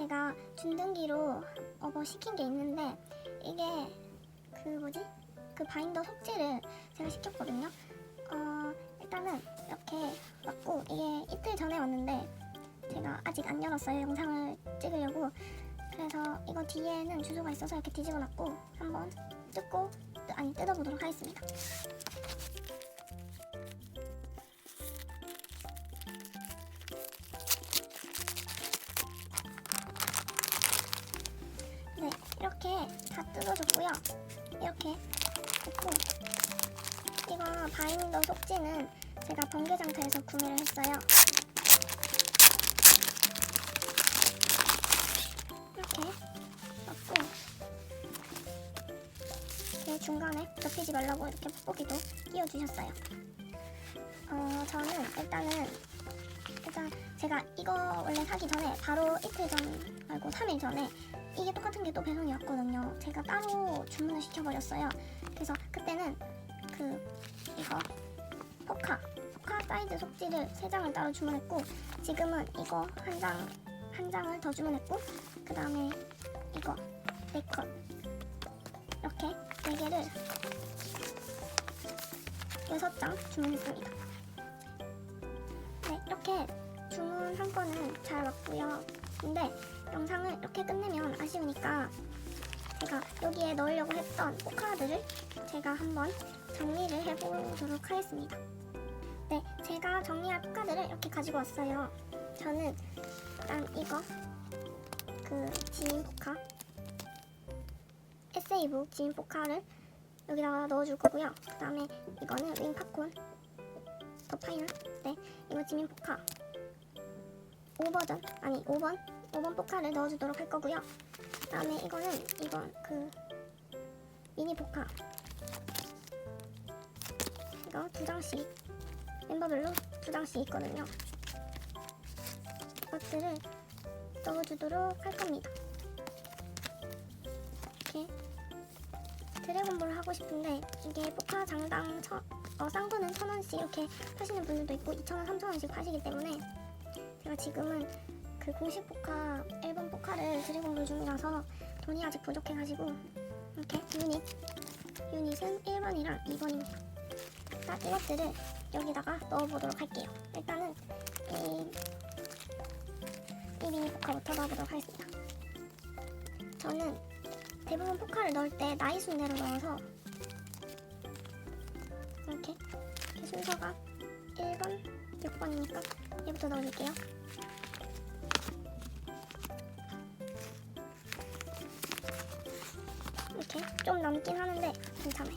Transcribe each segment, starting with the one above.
제가 준등기로 어버 시킨 게 있는데 이게 그 뭐지? 그 바인더 속지를 제가 시켰거든요. 어, 일단은 이렇게 왔고 이게 이틀 전에 왔는데 제가 아직 안 열었어요. 영상을 찍으려고. 그래서 이거 뒤에는 주소가 있어서 이렇게 뒤집어 놨고 한번 뜯고 뜨- 아니 뜯어보도록 하겠습니다. 이렇게 다 뜯어줬고요. 이렇게 됐고 이거 바인더 속지는 제가 번개장터에서 구매를 했어요. 이렇게 넣고 이렇게 중간에 접히지 말라고 이렇게 뽁뽁이도 끼워주셨어요. 어, 저는 일단은 일단 제가 이거 원래 사기 전에 바로 이틀 전 말고 3일 전에 이게 똑같은 게 또 배송이 왔거든요. 제가 따로 주문을 시켜버렸어요. 그래서 그때는 그 이거 포카 포카 사이즈 속지를 세 장을 따로 주문했고 지금은 이거 한 장 한 장을 더 주문했고 그 다음에 이거 네컷 이렇게 네 개를 여섯 장 주문했습니다. 네 이렇게 주문 한 건은 잘 왔고요. 근데 영상을 이렇게 끝내면 아쉬우니까 제가 여기에 넣으려고 했던 포카들을 제가 한번 정리를 해보도록 하겠습니다. 네, 제가 정리할 포카들을 이렇게 가지고 왔어요. 저는 일단 이거 그 지인 포카 에세이북 지인 포카를 여기다가 넣어줄 거고요. 그 다음에 이거는 윙 팝콘 더 파이널 네, 이거 지민 포카 5버전 아니 5번 5번 포카를 넣어주도록 할 거고요. 그다음에 이거는 이번 그 미니 포카 이거 두 장씩 멤버별로 두 장씩 있거든요. 이것들을 넣어주도록 할 겁니다. 이렇게 드래곤볼 하고 싶은데 이게 포카 장당 천, 어, 쌍도는 천 원씩 이렇게 파시는 분들도 있고 2천 원, 3천 원씩 파시기 때문에 제가 지금은 그 공식 포카 앨범 포카를 드래곤볼 중이라서 돈이 아직 부족해가지고 이렇게 유닛 유닛은 1번이랑 2번입니다. 자 이것들을 여기다가 넣어보도록 할게요. 일단은 이, 이 미니 포카부터 넣어보도록 하겠습니다. 저는 대부분 포카를 넣을 때 나이 순대로 넣어서 이렇게, 이렇게 순서가 1번, 6번이니까 얘부터 넣어줄게요. 좀 넘긴 하는데 괜찮아요.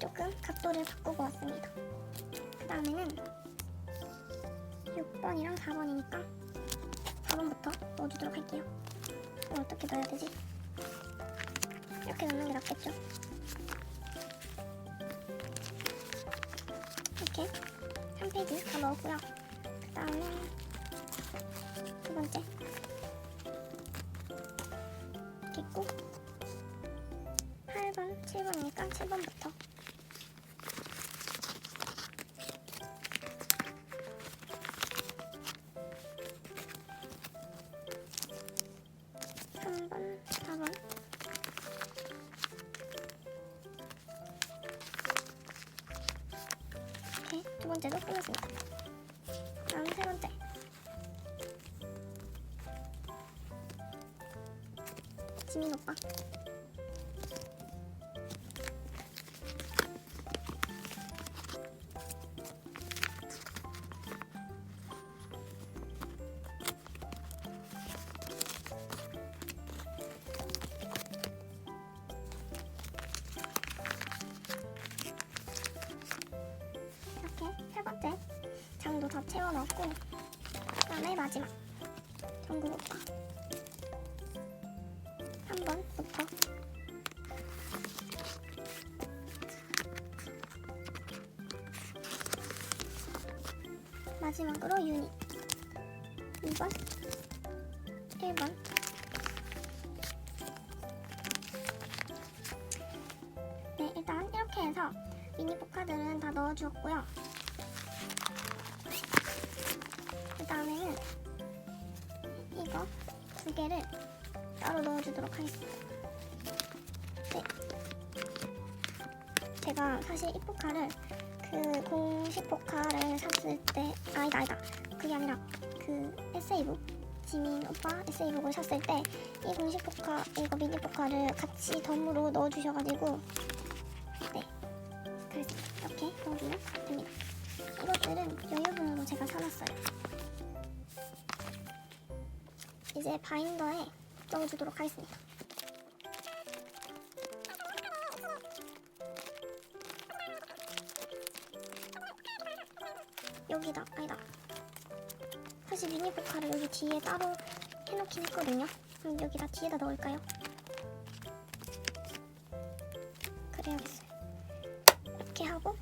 조금 각도를 바꾸고 왔습니다. 그 다음에는 6번이랑 4번이니까 4번부터 넣어주도록 할게요. 어떻게 넣어야 되지? 이렇게 넣는 게 낫겠죠? 이렇게 3페이지 다 넣었고요. 그 다음에 두 번째. 이렇게 있고. 8번, 7번이니까? 7번부터. 삼번 4번. 이렇게 두 번째도 끝났습니다. 지민 오빠. 이렇게 세 번째 장도 다 채워 넣었고 그다음에 마지막 전국 오빠 3번부터 마지막으로 유닛. 2번 1번. 네 일단 이렇게 해서 미니 포카들은 다 넣어주었고요. 그 다음에는 이거 두 개를 따로 넣어주도록 하겠습니다. 네. 제가 사실 이 포카를 그 공식 포카를 샀을 때 아니다 아니다 그게 아니라 그 에세이북 지민 오빠 에세이북을 샀을 때 이 공식 포카 이거 미니 포카를 같이 덤으로 넣어주셔가지고 네 그래서 이렇게 넣어주면 됩니다. 이것들은 여유분으로 제가 사놨어요. 이제 바인더에 넣어주도록 하겠습니다. 여기다 아니다. 사실 미니 포카를 여기 뒤에 따로 해놓긴 했거든요. 그럼 여기다 뒤에다 넣을까요? 그래야겠어요. 이렇게 하고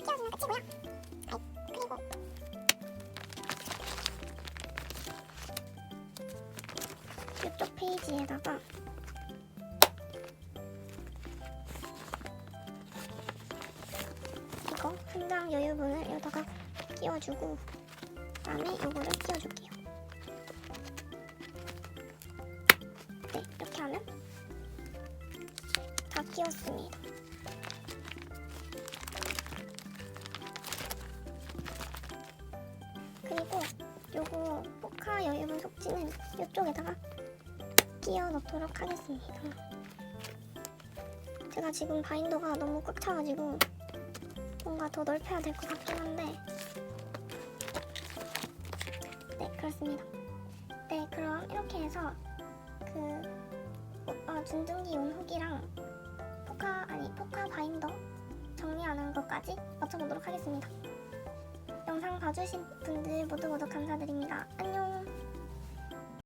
끼워주면 끝이고요. 아이, 그리고 이쪽 페이지에다가 이거 한장 여유분을 여기다가 끼워주고 그다음에 요거를 끼워줄게요. 네, 이렇게 하면 다 끼웠습니다. 속지는 이쪽에다가 끼워 넣도록 하겠습니다. 제가 지금 바인더가 너무 꽉 차가지고 뭔가 더 넓혀야 될 것 같긴 한데 네 그렇습니다. 네 그럼 이렇게 해서 그 어, 준중기 온 후기랑 포카 아니 포카 바인더 정리하는 것까지 맞춰보도록 하겠습니다. 영상 봐주신 분들 모두 모두 감사드립니다. 안녕.